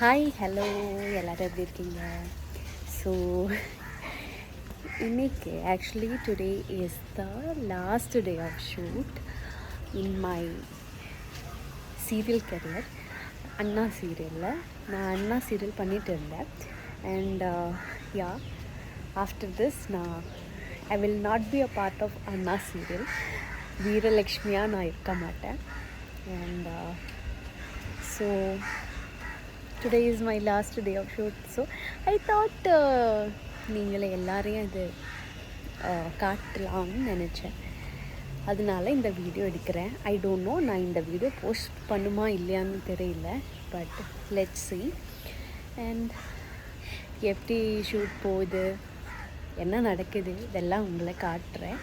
Hi hello எல்லோரும் எப்படி இருக்கீங்க? ஸோ இன்னைக்கு actually today is the last day of shoot in my serial career Anna சீரியலில் நான் அண்ணா சீரியல் பண்ணிகிட்டு இருந்தேன். அண்ட் யா ஆஃப்டர் திஸ் நான் I will not be a part of Anna serial வீரலக்ஷ்மியாக நான் இருக்க மாட்டேன். And so uh, today is my last day of shoot so I thought நீங்களே எல்லாரையும் இது uh, காட்டலாம்னு நினச்சேன். அதனால இந்த வீடியோ எடுக்கிறேன். ஐ டோன்ட் நோ நான் இந்த வீடியோ போஸ்ட் பண்ணுமா இல்லையான்னு தெரியல பட் லெட் சி அண்ட் எப்படி ஷூட் போகுது என்ன நடக்குது இதெல்லாம் உங்களை காட்டுறேன்.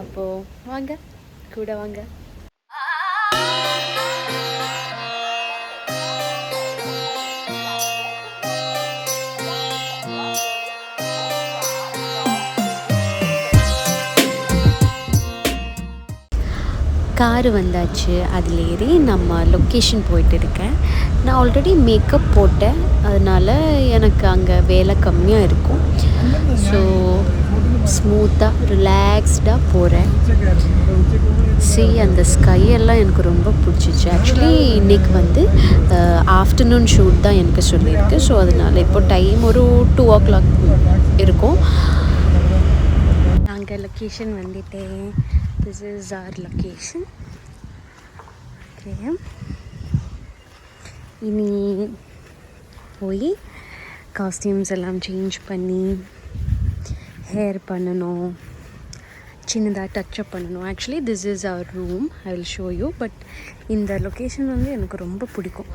அப்போது வாங்க கூட வாங்க. காரு வந்தாச்சு. அதில் ஏறி நம்ம லொக்கேஷன் போயிட்டு இருக்கேன் நான் ஆல்ரெடி மேக்கப் போட்டேன். அதனால் எனக்கு அங்கே வேலை கம்மியாக இருக்கும். ஸோ ஸ்மூத்தாக ரிலாக்ஸ்டாக போகிறேன் சி அந்த ஸ்கை எல்லாம் எனக்கு ரொம்ப பிடிச்சிச்சு. ஆக்சுவலி இன்றைக்கி வந்து ஆஃப்டர்நூன் ஷூட் தான் எனக்கு சொல்லியிருக்கு. ஸோ அதனால் இப்போ டைம் ஒரு டூ ஓ கிளாக் இருக்கும். நாங்கள் லொக்கேஷன் வந்துட்டேன். This is our location okay இனி போய் காஸ்டியூம்ஸ் எல்லாம் சேஞ்ச் பண்ணி ஹேர் பண்ணணும். சின்னதாக டச்சப் பண்ணணும். Actually this is our room I will show you but இந்த லொக்கேஷன் வந்து எனக்கு ரொம்ப பிடிக்கும்.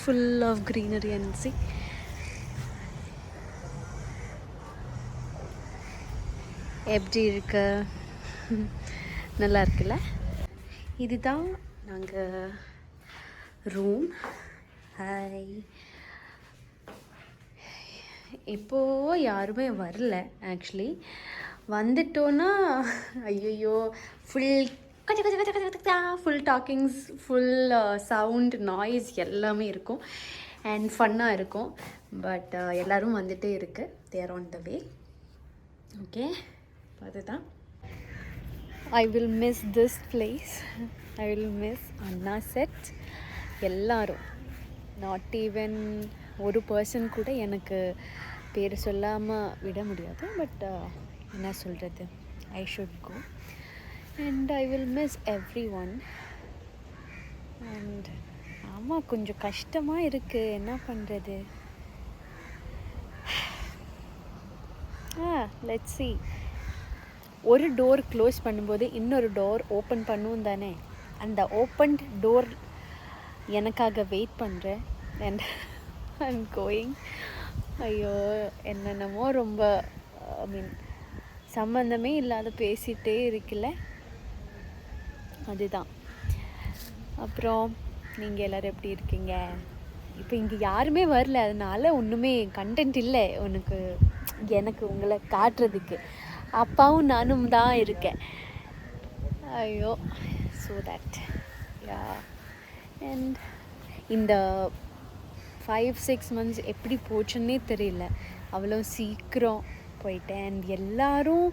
Full of greenery and see எப்படி இருக்கு? நல்லா இருக்குல்ல இதுதான் நாங்கள் ரூம் ஹாய் இப்போது யாருமே வரல ஆக்சுவலி வந்துட்டோன்னா ஐயோ ஃபுல் கச்ச கச்ச கச்ச கச்ச கச்சா full talkings full sound noise எல்லாமே இருக்கும் அண்ட் ஃபன்னாக இருக்கும். பட் uh, எல்லோரும் வந்துகிட்டே இருக்குது தேர் ஆன் த வே ஓகே அதுதான். I will miss this place I will miss Anna set எல்லாரும். நாட் ஈவன் ஒரு பர்சன் கூட எனக்கு பேர் சொல்லாமல் விட முடியாது பட் uh, என்ன சொல்கிறது I should go and I will miss everyone and ஆமாம் கொஞ்சம் கஷ்டமாக இருக்குது என்ன பண்ணுறது ஆ லெட் சி ஒரு டோர் க்ளோஸ் பண்ணும்போது இன்னொரு டோர் ஓப்பன் பண்ணுவோம் தானே? அந்த ஓப்பன் டோர் எனக்காக வெயிட் பண்ணுறேன் அண்ட் ஐ எம் கோயிங் ஐயோ என்னென்னமோ ரொம்ப ஐ மீன் சம்மந்தமே இல்லாத பேசிகிட்டே இருக்குல்ல? அதுதான். அப்புறம் நீங்கள் எல்லோரும் எப்படி இருக்கீங்க? இப்போ இங்கே யாருமே வரல. அதனால ஒன்றுமே கண்டென்ட் இல்லை. உனக்கு எனக்கு உங்களை காட்டுறதுக்கு. அப்பாவும் நானும் தான் இருக்கேன். ஐயோ ஸோ தட் யா அண்ட் இந்த ஃபைவ் சிக்ஸ் மந்த்ஸ் எப்படி போச்சுன்னே தெரியல. அவ்வளோ சீக்கிரம் போயிட்டேன். அண்ட் எல்லாரும்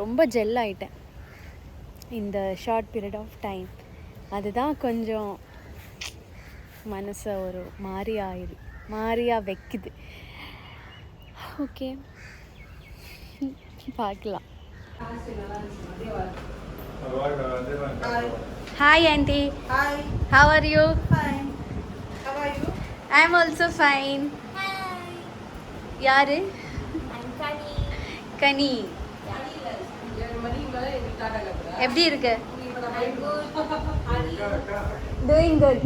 ரொம்ப ஜெல் ஆயிட்டேன். இந்த ஷார்ட் பீரியட் ஆஃப் டைம் அதுதான் கொஞ்சம் மனசை ஒரு மாறி ஆயிரு மாறியாக வைக்குது. ஓகே பார்க்கலாம். Hi aunty Hi. How are you Fine. How are you? I am also fine யாரு? கனி. எப்படி இருக்கு? டூயிங் குட்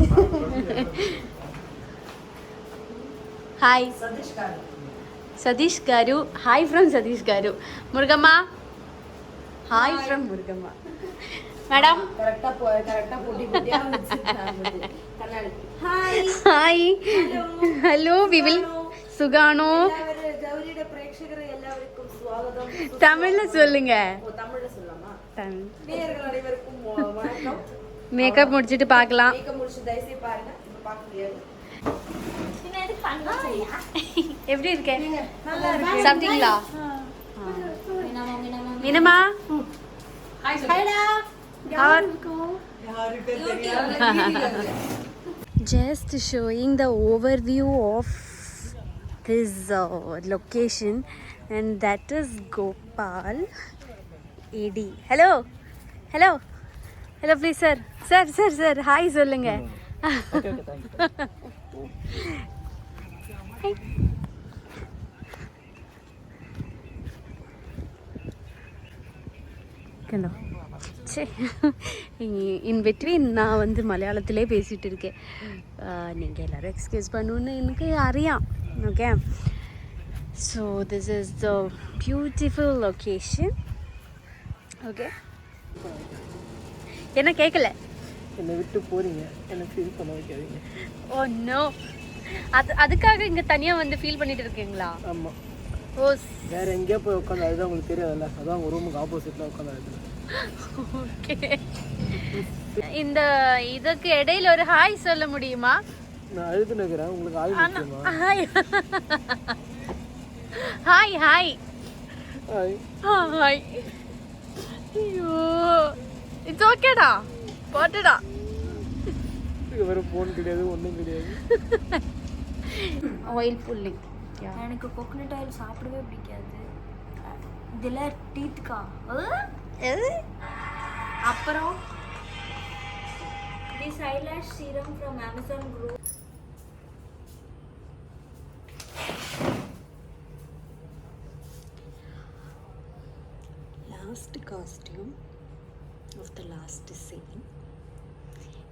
హాయ్ సతీష్ గారు hi from Satish garu Murugamma hi from Murugamma madam கரெக்டா போ கரெக்டா போட்டி போட்டியா வந்துச்சு. கண்ணாடி. Hi. ഹായ് ഹലോ വിവിൽ സുഖാണോ எல்லாரும் கௌரியோட பிரேட்சகர் எல்லாருக்கும் சுவாகதம் தமிழ்ல சொல்லுங்க ஓ, தமிழ்ல சொல்லலாமா எப்படி இருக்கேன் சாப்பிட்டீங்களா Meenamma just showing the overview of this uh, location and that is Gopal AD. Hello, hello, hello, please, sir, sir, sir, sir, hi, கண்டோ. சே இன் பிட்வீன் நான் வந்து மலையாளத்திலே பேசிகிட்டு இருக்கேன். நீங்கள் எல்லோரும் எக்ஸ்கியூஸ் பண்ணணுன்னு எனக்கு அறியாம். Okay so this is the beautiful location okay என்ன கேட்கல என்னை விட்டு போறீங்க. என்னை ஃபீல் பண்ண வைக்காதீங்க ஓ நோ அது அதுக்காக இங்கே தனியாக வந்து ஃபீல் பண்ணிட்டு இருக்கீங்களா? ஆமாம் ஓ வேற எங்கேயா போய் உட்காந்து அதுதான் உங்களுக்கு தெரியாதுல்ல. அதான் உங்கள் ரூமுக்கு ஆப்போசிட்டில் உட்காந்து அழுது ஓகே இந்த இதுக்கு இடையில ஒரு ஹாய் சொல்ல முடியுமா? நான் அழுது நிற்கிறேன் உங்களுக்கு ஆள் hi hi hi hi hi ஐயோ. இட்ஸ் ஓகேடா போட்டுடா. இதுக்கு வேறு ஃபோன் கிடையாது ஒன்றும் கிடையாது. ஆயில் புல்லிங் எனக்கு கோகனட் ஆயில் சாப்பிடவே பிடிக்காது. இதில் டீத்துக்கா? அப்புறம் this eyelash serum from Amazon group last costume of the last scene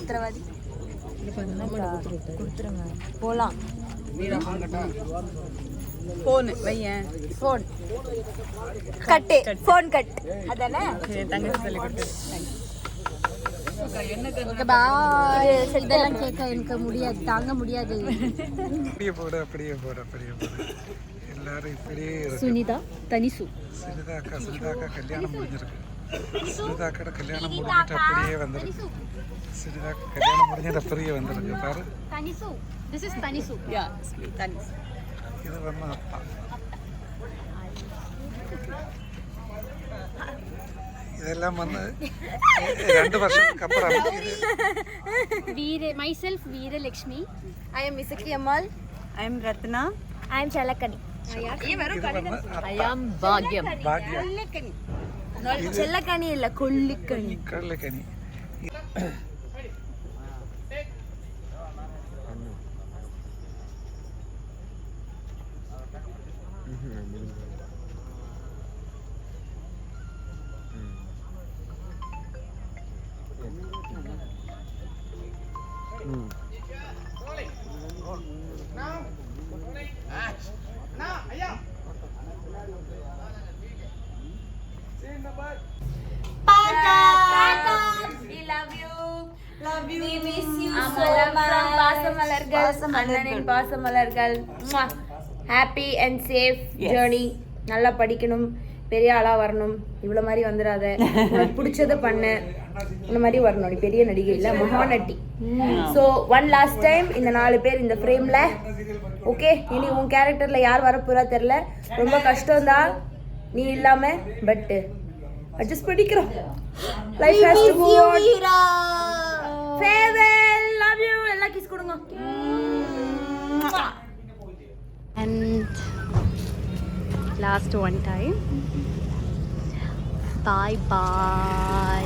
உத்தரவாதி. கொடுத்துருங்க போகலாம் ஃபோன் வையேன் ஃபோன் கட்டு ஃபோன் கட். அதானே? தங்கச்சி சொல்லி கொடுத்து. ஓகே பாய் இதெல்லாம் கேட்க எனக்கு முடியாது தாங்க முடியாது. அப்படியே போடு அப்படியே போடு அப்படியே போடு. எல்லாரும் இப்படியே இருக்கு. சுனிதா தனிசு. சிறிதாக்கா கல்யாணம் முடிஞ்சிருக்கு. சிறிதாக்கோட கல்யாணம் முடிஞ்சிட்டு அப்படியே வந்திருக்கு சிறிதாக்கா கல்யாணம் முடிஞ்சிட்டு அப்படியே வந்திருக்கு பாரு தனிசு திஸ் இஸ் தனிசு யா தேங்க்ஸ் இது வந்து அப்பா இதெல்லாம் வந்து ரெண்டு வருஷத்துக்கு அப்புறம் இது Veera myself Veeralakshmi I am Isakki Ammal I am Ratna I am Chellakani இது வந்து ஐ அண்ணனின் பாசமலர்கள் ஹாப்பி அண்ட் சேஃப் ஜேர்னி நல்லா படிக்கணும். பெரிய ஆளா வரணும். இவ்வளோ மாதிரி வந்துடாத. உனக்கு பிடிச்சத பண்ண. இந்த மாதிரி வரணும். நீ பெரிய நடிகை இல்லை Mahanati so one last time இந்த நாலு பேர் இந்த ஃப்ரேமில் ஓகே இனி உன் கேரக்டரில் யார் வரப்போறா தெரில ரொம்ப கஷ்டம்தான். நீ இல்லாமல் பட்டு அட்ஜஸ்ட் பண்ணிக்கிறோம். Life has to move on farewell love you എല്ലാ kiss കൊടുങ്ങോ? And last one time bye bye